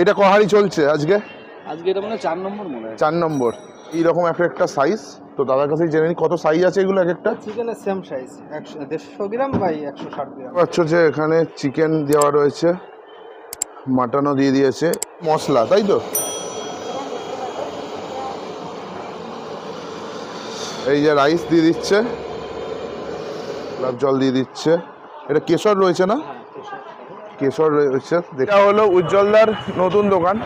এটা কহারি চলছে আজকে? আজকে এটা মানে চার নম্বর মনে হয়। চার নম্বর। এইরকম একটা একটা সাইজ তো দাদার কাছেই জেনে নিই কত সাইজ আছে এগুলো এক একটা? চিকেনের সেম সাইজ একশো দেড়শো গ্রাম বাই একশো ষাট গ্রাম। পাচ্ছ যে এখানে চিকেন দেওয়া রয়েছে মাটনও দিয়ে দিয়েছে মশলা তাই তো? এই যে রাইস দিয়ে দিচ্ছে গোলাপ জল দিয়ে দিচ্ছে। এটা কেশর রয়েছে না? কেশর রয়েছে এটা হলো উজ্জ্বলদার নতুন দোকান।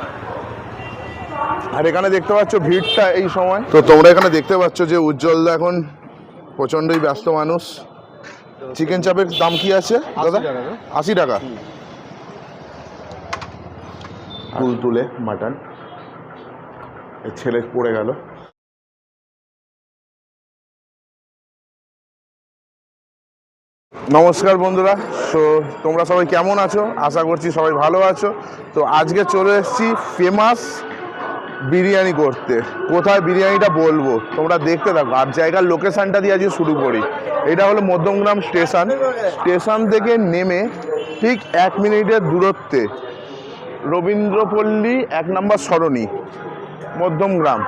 আর এখানে দেখতে পাচ্ছ ভিড়টা এই সময়। তো তোমরা এখানে দেখতে পাচ্ছ যে উজ্জ্বলদা এখন প্রচণ্ডই ব্যস্ত মানুষ। চিকেন চাপের দাম কি আছে দাদা? আশি টাকা। তুল তুলে মাটন। ছেলে পড়ে গেল। নমস্কার বন্ধুরা। তো তোমরা সবাই কেমন আছো? আশা করছি সবাই ভালো আছো। তো আজকে চলে এসেছি ফেমাস বিরিয়ানি করতে। কোথায় বিরিয়ানিটা বলব? তোমরা দেখতে থাকো। আর জায়গার লোকেশানটা দিয়ে আজকে শুরু করি। এটা হলো মধ্যমগ্রাম স্টেশন। স্টেশন থেকে নেমে ঠিক এক মিনিটের দূরত্বে রবীন্দ্রপল্লী, এক নম্বর সরণি, মধ্যমগ্রাম।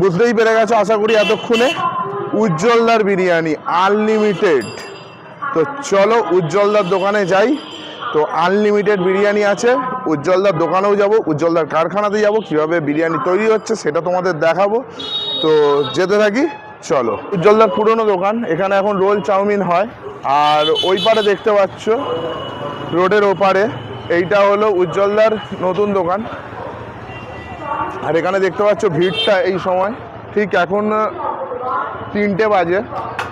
বুঝতেই পেরে গেছো, আশা করি এতক্ষণে। উজ্জ্বলদার বিরিয়ানি আনলিমিটেড তো চলো উজ্জ্বলদার দোকানে যাই। তো আনলিমিটেড বিরিয়ানি আছে। উজ্জ্বলদার দোকানেও যাব। উজ্জ্বলদার কারখানাতে যাব। কীভাবে বিরিয়ানি তৈরি হচ্ছে সেটা তোমাদের দেখাবো। তো যেতে থাকি, চলো। উজ্জ্বলদার পুরনো দোকান। এখানে এখন রোল চাউমিন হয়। আর ওই পারে দেখতে পাচ্ছ, রোডের ওপারে। এইটা হলো উজ্জ্বলদার নতুন দোকান। আর এখানে দেখতে পাচ্ছ, ভিড়টা এই সময়। ঠিক এখন, তিনটে বাজে।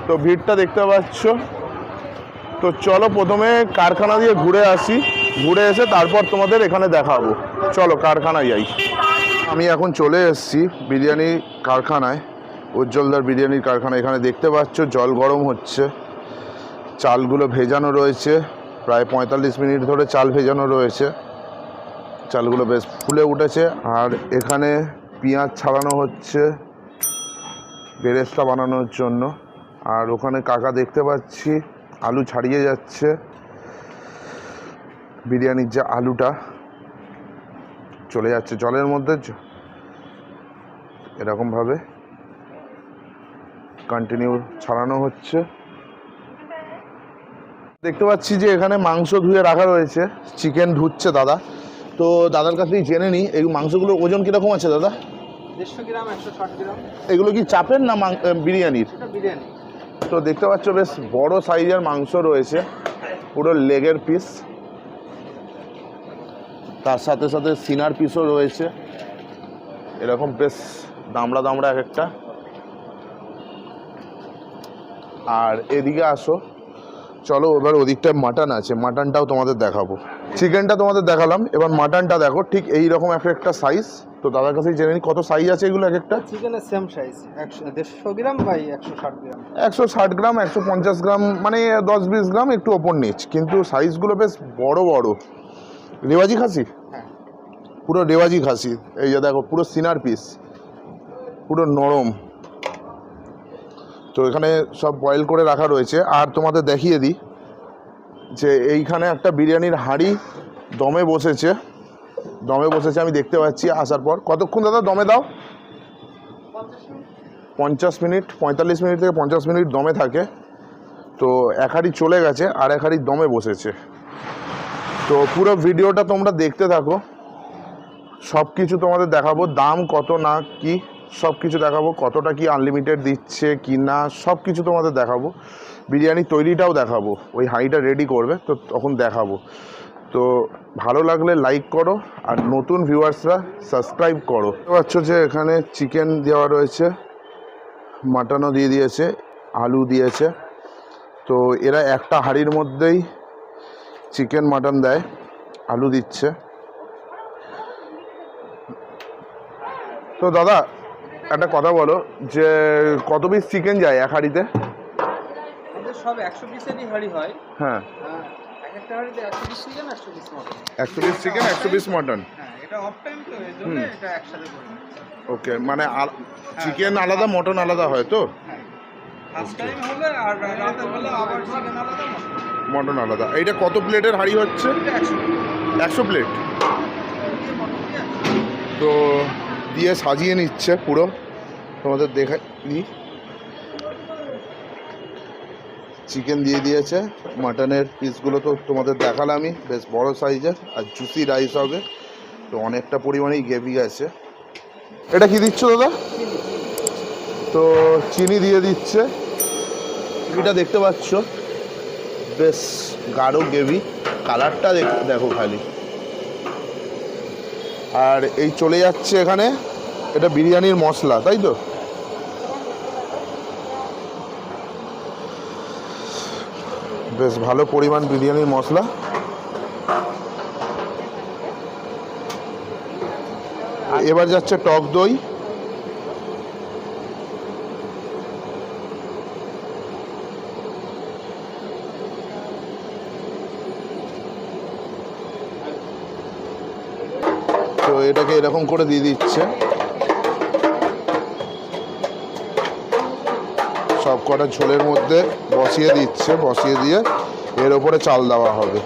তো ভিড়টা দেখতে পাচ্ছ। তো চলো প্রথমে কারখানা দিয়ে ঘুরে আসি। ঘুরে এসে তারপর তোমাদের এখানে দেখাবো। চলো কারখানায় যাই। আমি এখন চলে এসেছি বিরিয়ানি কারখানায়। উজ্জ্বলদার বিরিয়ানির কারখানা। এখানে দেখতে পাচ্ছ, জল গরম হচ্ছে। চালগুলো ভেজানো রয়েছে। প্রায় পঁয়তাল্লিশ মিনিট ধরে চাল ভেজানো রয়েছে। চালগুলো বেশ ফুলে উঠেছে। আর এখানে পেঁয়াজ ছাড়ানো হচ্ছে, বেরেস্তা বানানোর জন্য। আর ওখানে কাকা দেখতে পাচ্ছি আলু ছাড়িয়ে যাচ্ছে। বিরিয়ানির যে আলুটা চলে যাচ্ছে জলের মধ্যে। এরকমভাবে কন্টিনিউ ছাড়ানো হচ্ছে। দেখতে পাচ্ছি যে এখানে মাংস ধুয়ে রাখা রয়েছে। চিকেন ধুচ্ছে দাদা। তো দাদার কাছেই জেনে নিই এই মাংসগুলোর ওজন কীরকম আছে দাদা? দেড়শো গ্রাম একশো ষাট গ্রাম। এগুলো কি চাপের না বিরিয়ানির? বিরিয়ানি। তো দেখতে পাচ্ছ বেশ বড় সাইজের মাংস রয়েছে, পুরো লেগের পিস তার সাথে সাথে সিনার পিসও রয়েছে। এরকম বেশ দামড়া দামড়া এক একটা। আর এদিকে আসো। চলো এবার ওদিকটায় মাটন আছে মাটনটাও তোমাদের দেখাবো। চিকেনটা তোমাদের দেখালাম। এবার মাটনটা দেখো ঠিক এই রকম এক একটা সাইজ তো দাদার কাছেই জেনে নিই কত সাইজ আছে এগুলো এক একটা? চিকেনের সেম সাইজ একশো দেড়শো গ্রাম বাই একশো ষাট গ্রাম? একশো ষাট গ্রাম একশো পঞ্চাশ গ্রাম মানে দশ বিশ গ্রাম একটু ওপর নিচ। কিন্তু সাইজগুলো বেশ বড় বড়। রেওয়াজি খাসি? হ্যাঁ। পুরো রেওয়াজি খাসি। এই যে দেখো পুরো সিনার পিস পুরো নরম। তো এখানে সব বয়েল করে রাখা রয়েছে। আর তোমাদের দেখিয়ে দিই যে এইখানে একটা বিরিয়ানির হাঁড়ি দমে বসেছে। দমে বসেছে আমি দেখতে পাচ্ছি আসার পর। কতক্ষণ দাদা দমে দাও? পঞ্চাশ মিনিট। পঁয়তাল্লিশ মিনিট থেকে পঞ্চাশ মিনিট দমে থাকে। তো এক হাঁড়ি চলে গেছে আর এক হাঁড়ি দমে বসেছে। তো পুরো ভিডিওটা তোমরা দেখতে থাকো। সব কিছু তোমাদের দেখাবো। দাম কত না কি সব কিছু দেখাবো, কতটা কি আনলিমিটেড দিচ্ছে কি না সব কিছু তোমাদের দেখাবো। বিরিয়ানি তৈরিটাও দেখাবো, ওই হাঁড়িটা রেডি করবে, তো তখন দেখাবো। তো ভালো লাগলে লাইক করো, আর নতুন ভিউয়ার্সরা সাবস্ক্রাইব করো। পাচ্ছ যে এখানে চিকেন দেওয়া রয়েছে মাটনও দিয়ে দিয়েছে, আলু দিয়েছে। তো এরা একটা হাঁড়ির মধ্যেই চিকেন মাটন দেয়, আলু দিচ্ছে। তো দাদা একটা কথা বলো যে কত পিস চিকেন যায় এক হাঁড়িতে? সব একশো পিসেরই হাঁড়ি হয়। হ্যাঁ। হাঁড়িতে একশো পিস চিকেন একশো পিস মটন হ্যাঁ ওকে মানে চিকেন আলাদা মটন আলাদা হয় তো? হ্যাঁ মটন আলাদা এইটা কত প্লেটের হাঁড়ি হচ্ছে? একশো প্লেট তো দিয়ে সাজিয়ে নিচ্ছে পুরো। তোমাদের দেখা নি। চিকেন দিয়ে দিয়েছে। মাটনের পিসগুলো তো তোমাদের দেখালামই। বেশ বড় সাইজের আর জুসি রাইস হবে। তো অনেকটা পরিমাণেই গ্রেভি আছে। এটা কি দিচ্ছ দাদা? তো চিনি দিয়ে দিচ্ছে। এটা দেখতে পাচ্ছ। বেশ গাঢ় গ্রেভি কালারটা দেখো খালি। আর এই চলে যাচ্ছে এখানে। এটা বিরিয়ানির মশলা, তাই তো? বেশ ভালো পরিমাণ বিরিয়ানির মশলা। এবার যাচ্ছে টক দই। এটাকে এরকম করে দিয়ে দিচ্ছে। সব কটা ঝোলের মধ্যে বসিয়ে দিচ্ছে, বসিয়ে দিয়ে এর ওপরে চাল দেওয়া হবে।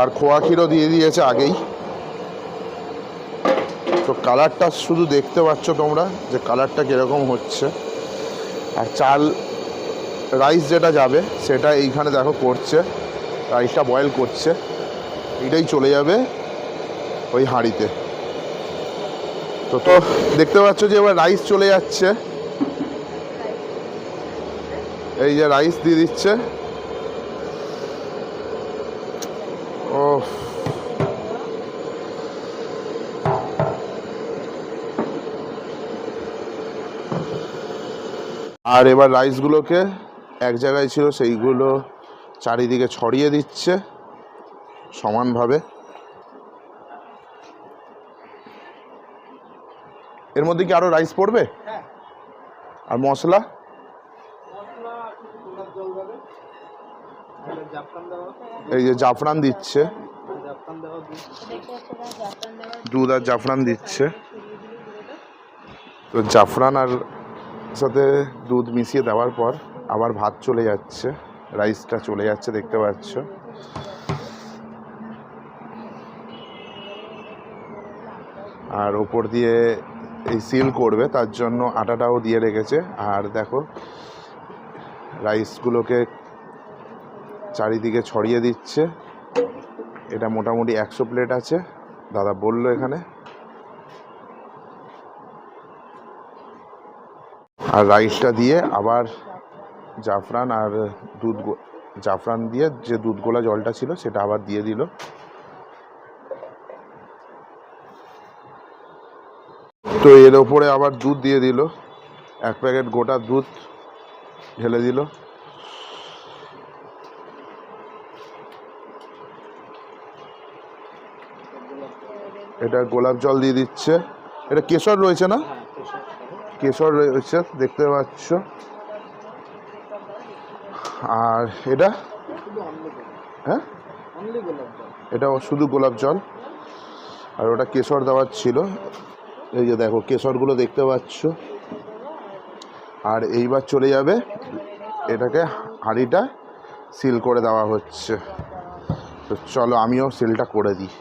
আর খোয়া ক্ষীরও দিয়ে দিয়েছে আগেই। তো কালারটা শুধু দেখতে পাচ্ছ তোমরা যে কালারটা কীরকম হচ্ছে। আর চাল, রাইস যেটা যাবে সেটা এইখানে দেখো করছে, রাইসটা বয়েল করছে। এটাই চলে যাবে ওই হাঁড়িতে। তো তো দেখতে পাচ্ছ যে এবার রাইস চলে যাচ্ছে। এই যে রাইস দিয়ে দিচ্ছে। ও আর এবার রাইসগুলোকে এক জায়গায় ছিল, সেইগুলো চারিদিকে ছড়িয়ে দিচ্ছে। সমানভাবে। এর মধ্যে কি আরও রাইস পড়বে? আর মশলা? এই যে জাফরান দিচ্ছে। দুধ আর জাফরান দিচ্ছে। তো জাফরান আর সাথে দুধ মিশিয়ে দেওয়ার পর আবার ভাত চলে যাচ্ছে। রাইসটা চলে যাচ্ছে, দেখতে পাচ্ছ। আর ওপর দিয়ে এই সিল করবে, তার জন্য আটাটাও দিয়ে রেখেছে। আর দেখো রাইসগুলোকে চারিদিকে ছড়িয়ে দিচ্ছে। এটা মোটামুটি একশো প্লেট আছে। দাদা বলল এখানে। আর রাইসটা দিয়ে আবার জাফরান আর দুধ জাফরান দিয়ে যে দুধ গোলা জলটা ছিল, সেটা আবার দিয়ে দিল। তো এর ওপরে আবার দুধ দিয়ে দিল। এক প্যাকেট গোটা দুধ ঢেলে দিল। এটা গোলাপ জল দিয়ে দিচ্ছে। এটা কেশর রয়েছে না? কেশর রয়েছে, দেখতে পাচ্ছ। আর এটা? হ্যাঁ? এটা শুধু গোলাপ জল। আর ওটা কেশর দেওয়ার ছিল। এই যে দেখো, কেশরগুলো দেখতে পাচ্ছ। আর এইবার চলে যাবে, এটাকে হাঁড়িটা সিল করে দেওয়া হচ্ছে। তো চলো আমিও সিলটা করে দিই।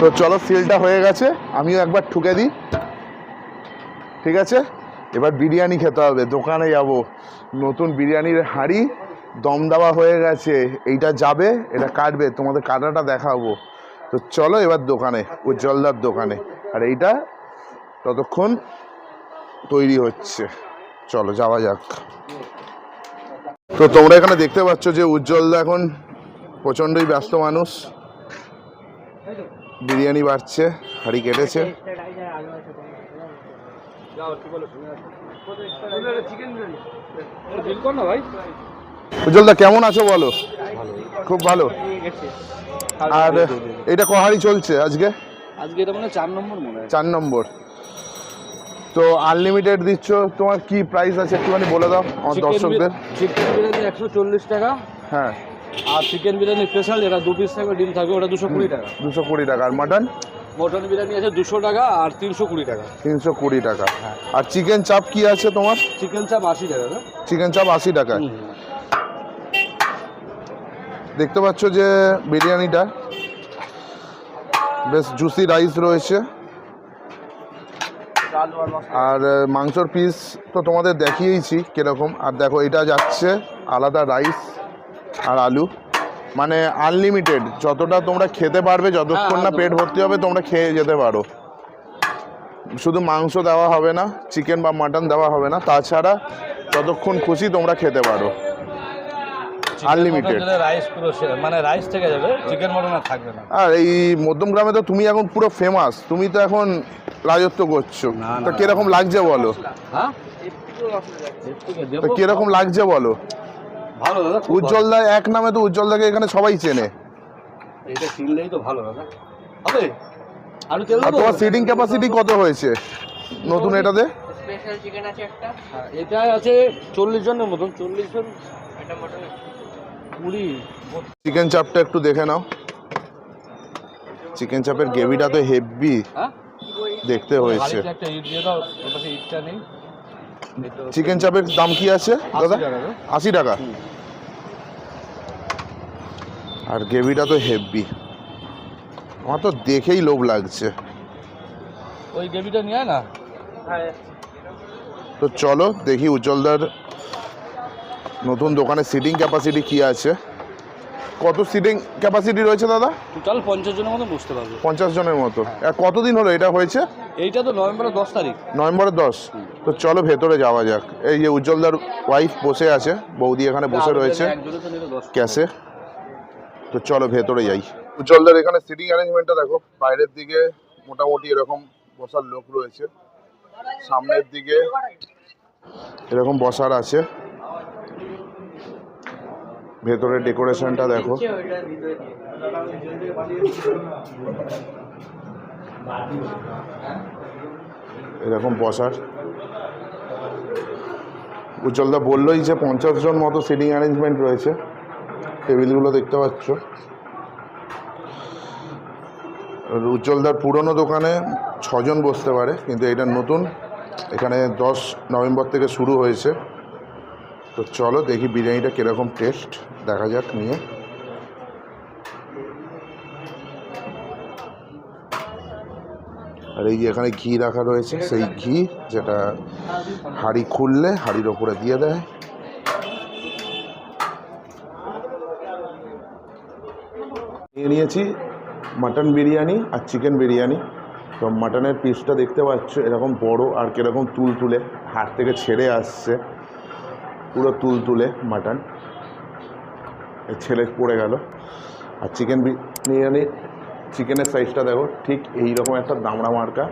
তো চলো সিলটা হয়ে গেছে, আমিও একবার ঠুকে দিই। ঠিক আছে? এবার বিরিয়ানি খেতে হবে, দোকানে যাব। নতুন বিরিয়ানির হাঁড়ি দম দেওয়া হয়ে গেছে, এইটা যাবে, এটা কাটবে, তোমাদের কাটাটা দেখাবো। তো চলো এবার দোকানে, উজ্জ্বলদার দোকানে। আর এইটা ততক্ষণ তৈরি হচ্ছে। চলো, যাওয়া যাক। তো তোমরা এখানে দেখতে পাচ্ছ যে উজ্জ্বলদা এখন প্রচণ্ডই ব্যস্ত মানুষ। বিরিয়ানি বাড়ছে, হাঁড়ি কেটেছে। উজ্জ্বলদা, কেমন আছো বলো? খুব ভালো। আর এটা কহারি চলছে আজকে? আজকে এটা মানে চার নম্বর মনে হয়। চার নম্বর। তো আনলিমিটেড দিচ্ছ তোমার কি প্রাইস আছে একটুখানি বলে দাও আমার দর্শকদের। চিকেন বিরিয়ানি একশো চল্লিশ টাকা। হ্যাঁ। আর চিকেন বিরিয়ানি স্পেশাল এটা দু পিস থাকবে ডিম থাকবে ওটা দুশো কুড়ি টাকা। দুশো কুড়ি টাকা। আর মাটন মটন বিরিয়ানি আছে দুশো টাকা আর তিনশো কুড়ি টাকা। তিনশো কুড়ি টাকা। আর চিকেন চাপ কি আছে তোমার? চিকেন চাপ আশি টাকা। চিকেন চাপ আশি টাকা। দেখতে পাচ্ছ যে বিরিয়ানিটা বেশ জুসি রাইস রয়েছে। আর মাংসর পিস তো তোমাদের দেখিয়েইছি কীরকম। আর দেখো এটা যাচ্ছে আলাদা রাইস আর আলু। মানে আনলিমিটেড যতটা তোমরা খেতে পারবে যতক্ষণ না পেট ভর্তি হবে তোমরা খেয়ে যেতে পারো। শুধু মাংস দেওয়া হবে না চিকেন বা মাটন দেওয়া হবে না তাছাড়া যতক্ষণ খুশি তোমরা খেতে পারো। Unlimited. রাইস পুরো মানে রাইস থেকে যাবে চিকেন মটন আর থাকবে না। আর এই মধ্যমগ্রামে তো তুমি এখন পুরো ফেমাস তুমি তো এখন রাজত্ব করছ। তো না। কীরকম লাগছে বলো? হ্যাঁ? তো কীরকম লাগছে বলো? ভালো দাদা খুব উজ্জ্বলদা এক নামে তো উজ্জ্বল দাকে এখানে সবাই চেনে। এটা কিনলেই তো ভালো দাদা। হবে? আলু তেল আর তোমার সিটিং ক্যাপাসিটি কত হয়েছে? নতুন এটাতে? স্পেশাল চিকেন আছে একটা। হ্যাঁ, এটা আছে চল্লিশ জনের মতন চল্লিশ জন। এটা মটন কুড়ি চিকেন চাপটা একটু দেখে নাও। চিকেন চাপের গ্রেভিটা তো হেভি হ্যাঁ? দেখতে হয়েছে। চিকেন চাপের দাম কি আছে আশি দাদা? টাকা আশি টাকা। আর গ্রেভিটা তো হেভি আমার তো দেখেই লোভ লাগছে। ওই গ্রেভিটা নিয়ে না। হ্যাঁ। তো চলো দেখি উজ্জ্বলদার নতুন দোকানে সিটিং ক্যাপাসিটি কি আছে? কত সিটিং ক্যাপাসিটি রয়েছে দাদা? টোটাল পঞ্চাশ জনের মতন বসতে পারবে। পঞ্চাশ জনের মতো। আর কতদিন হলো এটা হয়েছে? এইটা তো নভেম্বরের দশ তারিখ। নভেম্বরের দশ। তো চলো ভেতরে যাওয়া যাক। এই যে উজ্জ্বলদার ওয়াইফ বসে আছে বৌদি এখানে বসে রয়েছে। ক্যাশে তো চলো ভেতরে যাই। উজ্জ্বলদার এখানে সিটিং অ্যারেঞ্জমেন্টটা দেখো বাইরের দিকে মোটামুটি এরকম বসার লোক রয়েছে। সামনের দিকে এরকম বসার আছে। ভেতরে ডেকোরেশনটা দেখো। এরকম বসার। উজ্জ্বলদা বললোই যে পঞ্চাশ জন মতো সিটিং অ্যারেঞ্জমেন্ট রয়েছে। টেবিলগুলো দেখতে পাচ্ছ। উজ্জ্বলদার পুরনো দোকানে ছজন বসতে পারে কিন্তু এটা নতুন। এখানে দশ নভেম্বর থেকে শুরু হয়েছে। তো চলো দেখি বিরিয়ানিটা কীরকম টেস্ট দেখা যাক নিয়ে। আর এই যে এখানে ঘি রাখা রয়েছে, সেই ঘি যেটা হাঁড়ি খুললে হাঁড়ির ওপরে দিয়ে দেয়। নিয়ে নিয়েছি মাটন বিরিয়ানি আর চিকেন বিরিয়ানি। তো মাটনের পিসটা দেখতে পাচ্ছ, এরকম বড় আর কীরকম তুল তুলে হাড় থেকে ছেড়ে আসছে। পুরো তুল তুলে মাটন। ছেলে পড়ে গেল। আর চিকেন বিরিয়ানি চিকেনের সাইজটা দেখো, ঠিক এই রকম একটা দামড়া মার্কা।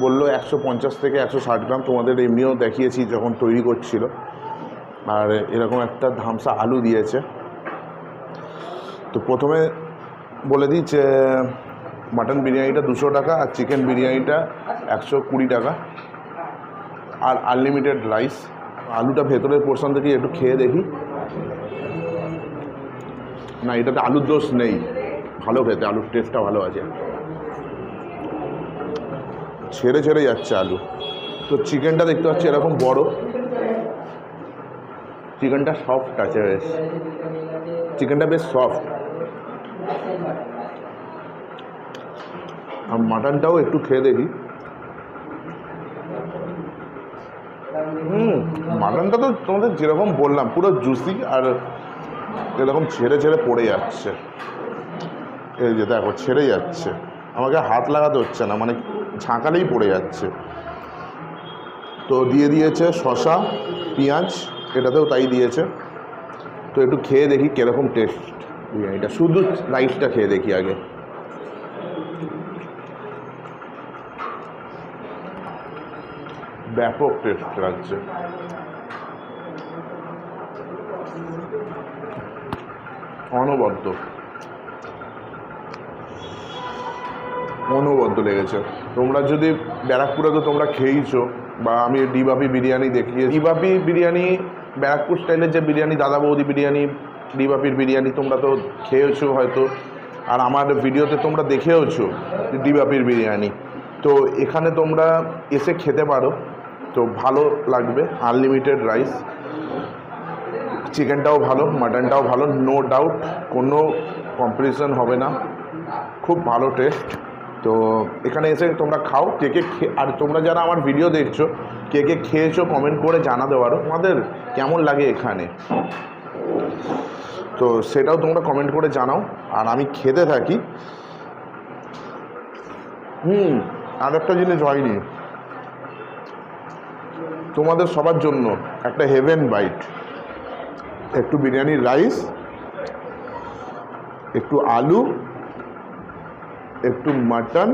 বলল একশো পঞ্চাশ থেকে একশো ষাট গ্রাম, তোমাদের এমনিও দেখিয়েছি যখন তৈরি করছিল। আর এরকম একটা ধামসা আলু দিয়েছে। তো প্রথমে বলে দিই যে, মাটন বিরিয়ানিটা দুশো টাকা আর চিকেন বিরিয়ানিটা একশো কুড়ি টাকা। আর আনলিমিটেড রাইস আলুটা ভেতরের পোর্শন থেকে একটু খেয়ে দেখি। না, এটাতে আলুর দোষ নেই। ভালো খেতে, আলুর টেস্টটা ভালো আছে। ছেড়ে ছেড়ে যাচ্ছে আলু। তো চিকেনটা দেখতে পাচ্ছি এরকম বড়। চিকেনটা সফট আছে বেশ। চিকেনটা বেশ সফট আর মাটনটাও একটু খেয়ে দেখি। হুম, মাটনটা তো তোমাদের যেরকম বললাম, পুরো জুসি আর এরকম ছেড়ে ছেড়ে পড়ে যাচ্ছে। এই যে দেখো, ছেড়ে যাচ্ছে। আমাকে হাত লাগাতে হচ্ছে না মানে ঝাঁকালেই পড়ে যাচ্ছে। তো দিয়ে দিয়েছে শশা পেঁয়াজ, এটাতেও তাই দিয়েছে। তো একটু খেয়ে দেখি কীরকম টেস্ট বিরিয়ানিটা। শুধু রাইসটা খেয়ে দেখি আগে। ব্যাপক টেস্ট লাগছে অনবদ্য। অনবদ্য লেগেছে। তোমরা যদি ব্যারাকপুরে তো তোমরা খেয়েইছো, বা আমি ডিবাপি বিরিয়ানি দেখিয়ে ডিবাপি বিরিয়ানি, ব্যারাকপুর স্টাইলের যে বিরিয়ানি, দাদা বৌদি বিরিয়ানি, ডিবাপির বিরিয়ানি তোমরা তো খেয়েছো হয়তো। আর আমার ভিডিওতে তোমরা দেখেওছো ডিবাপির বিরিয়ানি। তো এখানে তোমরা এসে খেতে পারো। তো ভালো লাগবে আনলিমিটেড রাইস চিকেনটাও ভালো মাটনটাও ভালো নো ডাউট কোনো কম্পিটিশন হবে না। খুব ভালো টেস্ট তো এখানে এসে তোমরা খাও, কে কে আর তোমরা যারা আমার ভিডিও দেখছ, কে কে খেয়েছো কমেন্ট করে জানাতে পারো, তোমাদের কেমন লাগে এখানে। তো সেটাও তোমরা কমেন্ট করে জানাও, আর আমি খেতে থাকি। হুম, আর একটা জিনিস হয়নি। তোমাদের সবার জন্য একটা হেভেন বাইট একটু বিরিয়ানির রাইস একটু আলু, একটু মাটন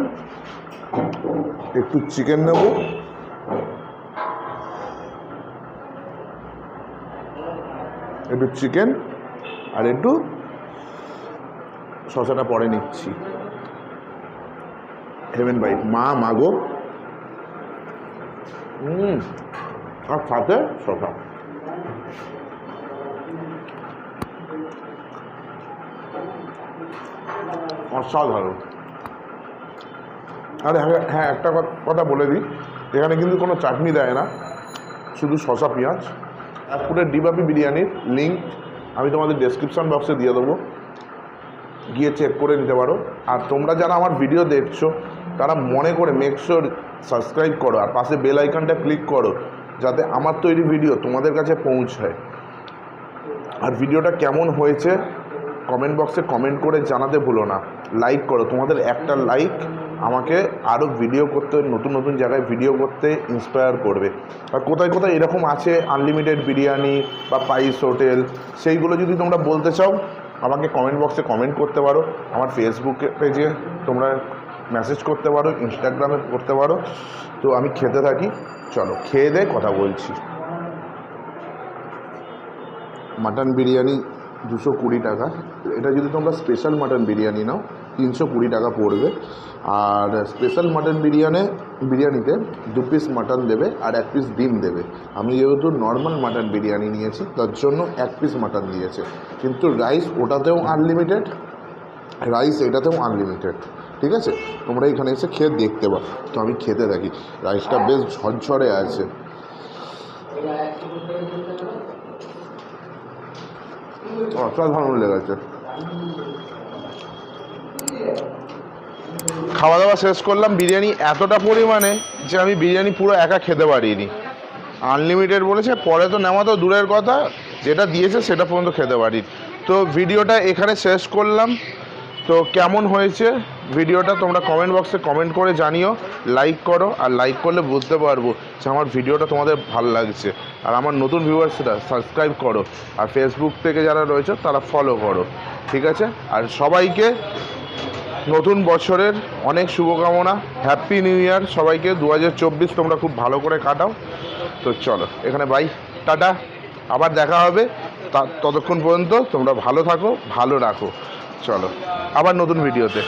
একটু চিকেন নেব। একটু চিকেন আর একটু শশাটা পরে নিচ্ছি। হেভেন বাইট মা, মাগো। হুম আর সাথে শশা অসাধারণ। আরে হ্যাঁ হ্যাঁ একটা কথা- বলে দিই। এখানে কিন্তু কোনো চাটনি দেয় না, শুধু শশা পেঁয়াজ। পুরো ডিবাপি বিরিয়ানির লিঙ্ক আমি তোমাদের ডেসক্রিপশন বক্সে দিয়ে দেবো। গিয়ে চেক করে নিতে পারো। আর তোমরা যারা আমার ভিডিও দেখছ, তারা মনে করে মেকশোর সাবস্ক্রাইব করো। আর পাশে বেল আইকনটা ক্লিক করো। যাতে আমার তৈরি ভিডিও তোমাদের কাছে পৌঁছায়। আর ভিডিওটা কেমন হয়েছে কমেন্ট বক্সে কমেন্ট করে জানাতে ভুলো না। লাইক করো, তোমাদের একটা লাইক আমাকে আরও ভিডিও করতে, নতুন নতুন জায়গায় ভিডিও করতে ইন্সপায়ার করবে। আর কোথায় কোথায় এরকম আছে আনলিমিটেড বিরিয়ানি বা পাইস হোটেল, সেইগুলো যদি তোমরা বলতে চাও, আমাকে কমেন্ট বক্সে কমেন্ট করতে পারো। আমার ফেসবুক পেজে তোমরা মেসেজ করতে পারো ইনস্টাগ্রামে করতে পারো। তো আমি খেতে থাকি। চলো, খেয়ে দেয় কথা বলছি। মাটন বিরিয়ানি দুশো কুড়ি টাকা। এটা যদি তোমরা স্পেশাল মাটন বিরিয়ানি নাও, তিনশো কুড়ি টাকা পড়বে। আর স্পেশাল মাটন বিরিয়ানি, বিরিয়ানিতে দু পিস মাটন দেবে আর এক পিস ডিম দেবে। আমি যেহেতু নর্মাল মাটন বিরিয়ানি নিয়েছি, তার জন্য এক পিস মাটন দিয়েছে। কিন্তু রাইস ওটাতেও আনলিমিটেড রাইস এটাতেও আনলিমিটেড ঠিক আছে? তোমরা এখানে এসে খেয়ে দেখতে পারো তো আমি খেতে থাকি। রাইসটা বেশ ঝরঝরে আছে। অসাধারণ লেগেছে। খাওয়া দাওয়া শেষ করলাম। বিরিয়ানি এতটা পরিমাণে যে আমি বিরিয়ানি পুরো একা খেতে পারিনি। আনলিমিটেড বলেছে, পরে তো নেওয়া তো দূরের কথা। যেটা দিয়েছে সেটা পর্যন্ত খেতে পারি তো ভিডিওটা এখানে শেষ করলাম। তো কেমন হয়েছে? ভিডিওটা তোমরা কমেন্ট বক্সে কমেন্ট করে জানিও লাইক করো, আর লাইক করলে বুঝতে পারব যে আমার ভিডিওটা তোমাদের ভালো লাগছে। আর আমার নতুন ভিউয়ার্সরা সাবস্ক্রাইব করো, আর ফেসবুক থেকে যারা রয়েছে তারা ফলো করো, ঠিক আছে? আর সবাইকে নতুন বছরের অনেক শুভকামনা হ্যাপি নিউ ইয়ার সবাইকে। দু হাজার চব্বিশ তোমরা খুব ভালো করে কাটাও। তো চলো, এখানে বাই টাটা। আবার দেখা হবে ততক্ষণ পর্যন্ত তোমরা ভালো থাকো, ভালো রাখো। চলো, আবার নতুন ভিডিওতে।